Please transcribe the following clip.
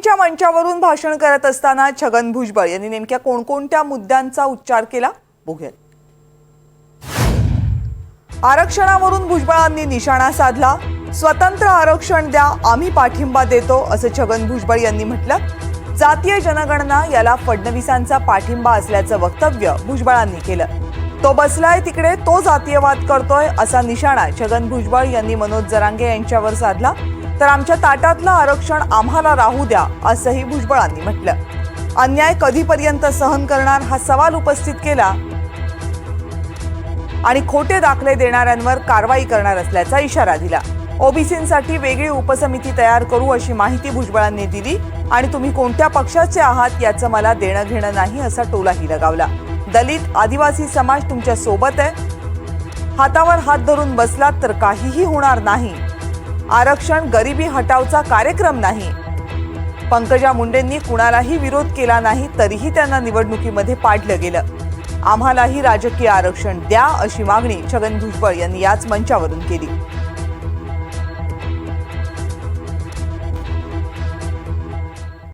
च्या मंचावरून भाषण करत असताना छगन भुजबळ यांनी नेमक्या कोणकोणत्या मुद्द्यांचा उच्चार केला? बघूयात आरक्षणावरून भुजबळांनी निशाणा साधला. स्वतंत्र आरक्षण द्या आम्ही पाठिंबा देतो असं छगन भुजबळ यांनी म्हटलं. जातीय जनगणना याला फडणवीसांचा पाठिंबा असल्याचं वक्तव्य भुजबळांनी केलं. तो बसलाय तिकडे तो जातीयवाद करतोय असा निशाणा छगन भुजबळ यांनी मनोज जरांगे यांच्यावर साधला. तर आमच्या ताटातलं आरक्षण आम्हाला राहू द्या असंही भुजबळांनी म्हटलं. अन्याय कधीपर्यंत सहन करणार हा सवाल उपस्थित केला आणि खोटे दाखले देणाऱ्यांवर कारवाई करणार असल्याचा इशारा दिला. ओबीसींसाठी वेगळी उपसमिती तयार करू अशी माहिती भुजबळांनी दिली आणि तुम्ही कोणत्या पक्षाचे आहात याचं मला देणं घेणं नाही असा टोलाही लगावला. दलित आदिवासी समाज तुमच्यासोबत आहे. हातावर हात धरून बसलात तर काहीही होणार नाही. आरक्षण गरिबी हटावचा कार्यक्रम नाही. पंकजा मुंडेंनी कुणालाही विरोध केला नाही तरीही त्यांना निवडणुकीमध्ये पाडलं गेलं. आम्हालाही राजकीय आरक्षण द्या अशी मागणी छगन भुजबळ यांनी याच मंचावरून केली.